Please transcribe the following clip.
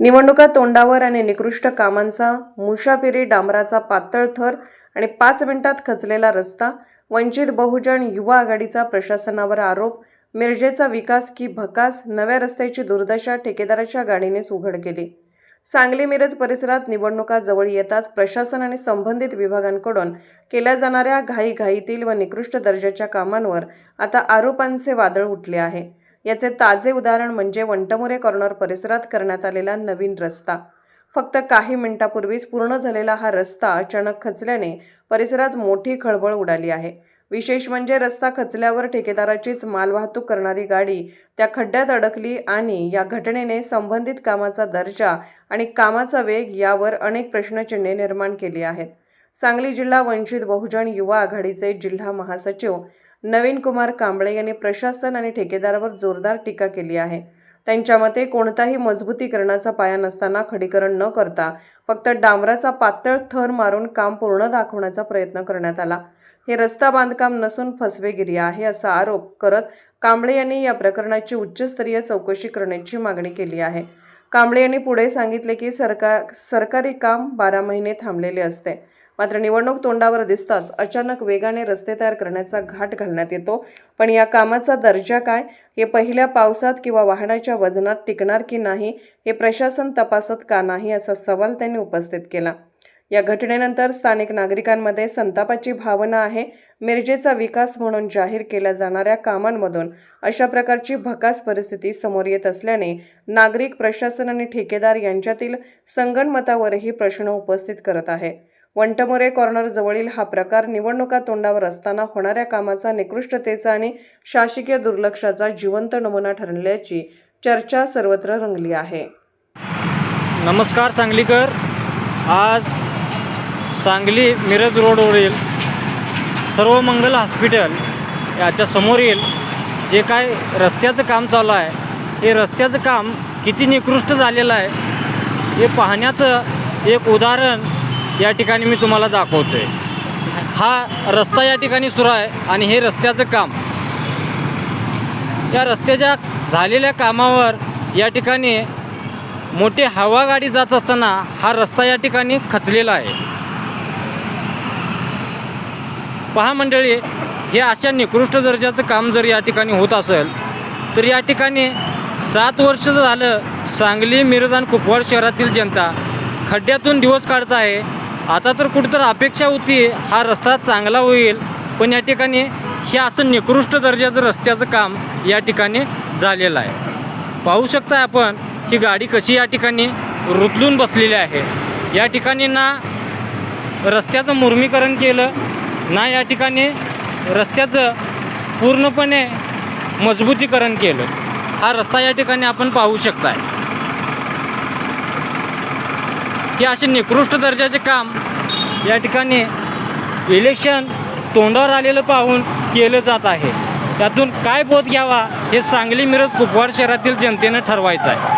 निवडणुका तोंडावर आणि निकृष्ट कामांचा मुशाफिरी डांबराचा पातळ थर आणि पाच मिनिटात खचलेला रस्ता वंचित बहुजन युवा आघाडीचा प्रशासनावर आरोप मिरजेचा विकास की भकास नव्या रस्त्याची दुर्दशा ठेकेदाराच्या गाडीनेच उघड केली. सांगली मिरज परिसरात निवडणुका जवळ येताच प्रशासन आणि संबंधित विभागांकडून केल्या जाणाऱ्या घाईघाईतील व निकृष्ट दर्जाच्या कामांवर आता आरोपांचे वादळ उठले आहे. याचे ताजे उदाहरण म्हणजे वंटमुरे कॉर्नर परिसरात करण्यात आलेला नवीन रस्ता. फक्त काही मिनिटापूर्वीच पूर्ण झालेला हा रस्ता अचानक खचल्याने परिसरात मोठी खळबळ उडाली आहे. विशेष म्हणजे रस्ता खचल्यावर ठेकेदाराचीच मालवाहतूक करणारी गाडी त्या खड्ड्यात अडकली आणि या घटनेने संबंधित कामाचा दर्जा आणि कामाचा वेग यावर अनेक प्रश्नचिन्हे निर्माण केली आहेत. सांगली जिल्हा वंचित बहुजन युवा आघाडीचे जिल्हा महासचिव नवीन कुमार कांबळे यांनी प्रशासन आणि ठेकेदारावर जोरदार टीका केली आहे. त्यांच्या मते कोणताही मजबूतीकरणाचा पाया नसताना खडीकरण न करता फक्त डांबराचा पातळ थर मारून काम पूर्ण दाखवण्याचा प्रयत्न करण्यात आला. हे रस्ता बांधकाम नसून फसवेगिरी आहे असा आरोप करत कांबळे यांनी या प्रकरणाची उच्चस्तरीय चौकशी करण्याची मागणी केली आहे. कांबळे यांनी पुढे सांगितले की सरकार सरकारी काम बारा महिने थांबलेले असते. मात्र निवडणूक तोंडावर दिसताच अचानक वेगाने रस्ते तयार करण्याचा घाट घालण्यात येतो. पण या कामाचा दर्जा काय? हे पहिल्या पावसात किंवा वाहनाच्या वजनात टिकणार की नाही? हे प्रशासन तपासत का नाही? असा सवाल त्यांनी उपस्थित केला. या घटनेनंतर स्थानिक नागरिकांमध्ये संतापाची भावना आहे. मिरजेचा विकास म्हणून जाहीर केल्या जाणाऱ्या कामांमधून अशा प्रकारची भकास परिस्थिती समोर येत असल्याने नागरिक प्रशासन आणि ठेकेदार यांच्यातील संगणमतावरही प्रश्न उपस्थित करत आहे. वंटमोरे कॉर्नर जवळील हा प्रकार निवडणुका तोंडावर असताना होणाऱ्या कामाचा निकृष्टतेचा आणि शासकीय दुर्लक्षाचा जिवंत नमुना ठरल्याची चर्चा सर्वत्र रंगली आहे. नमस्कार सांगलीकर. आज सांगली मिरज रोडवरील सर्व मंगल हॉस्पिटल याच्या समोरील जे काय रस्त्याचं काम चालू आहे हे रस्त्याचं काम किती निकृष्ट झालेलं आहे हे पाहण्याचं एक उदाहरण या ठिकाणी मी तुम्हाला दाखवतो आहे हा रस्ता या ठिकाणी सुरू आहे आणि हे रस्त्याचं काम. या रस्त्याच्या झालेल्या कामावर या ठिकाणी मोठी हवा गाडी जात असताना हा रस्ता या ठिकाणी खचलेला आहे. पहा मंडळी हे अशा निकृष्ट दर्जाचं काम जर या ठिकाणी होत असेल तर या ठिकाणी सात वर्ष झालं सांगली मिरज आणि कुपवाड शहरातील जनता खड्ड्यातून दिवस काढत आहे. आता तर कुठंतर अपेक्षा होती हा रस्ता चांगला होईल पण या ठिकाणी हे असं निकृष्ट दर्जाचं रस्त्याचं काम या ठिकाणी झालेलं आहे. पाहू शकता आपण ही गाडी कशी या ठिकाणी रुतलून बसलेली आहे. या ठिकाणी ना रस्त्याचं मुर्मीकरण केलं ना या ठिकाणी रस्त्याचं पूर्णपणे मजबूतीकरण केलं. हा रस्ता या ठिकाणी आपण पाहू शकताय. हे असे निकृष्ट दर्जाचे काम या ठिकाणी इलेक्शन तोंडावर आलेलं पाहून केलं जात आहे. त्यातून काय बोध घ्यावा हे सांगली मिरज कुपवाड शहरातील जनतेनं ठरवायचं आहे.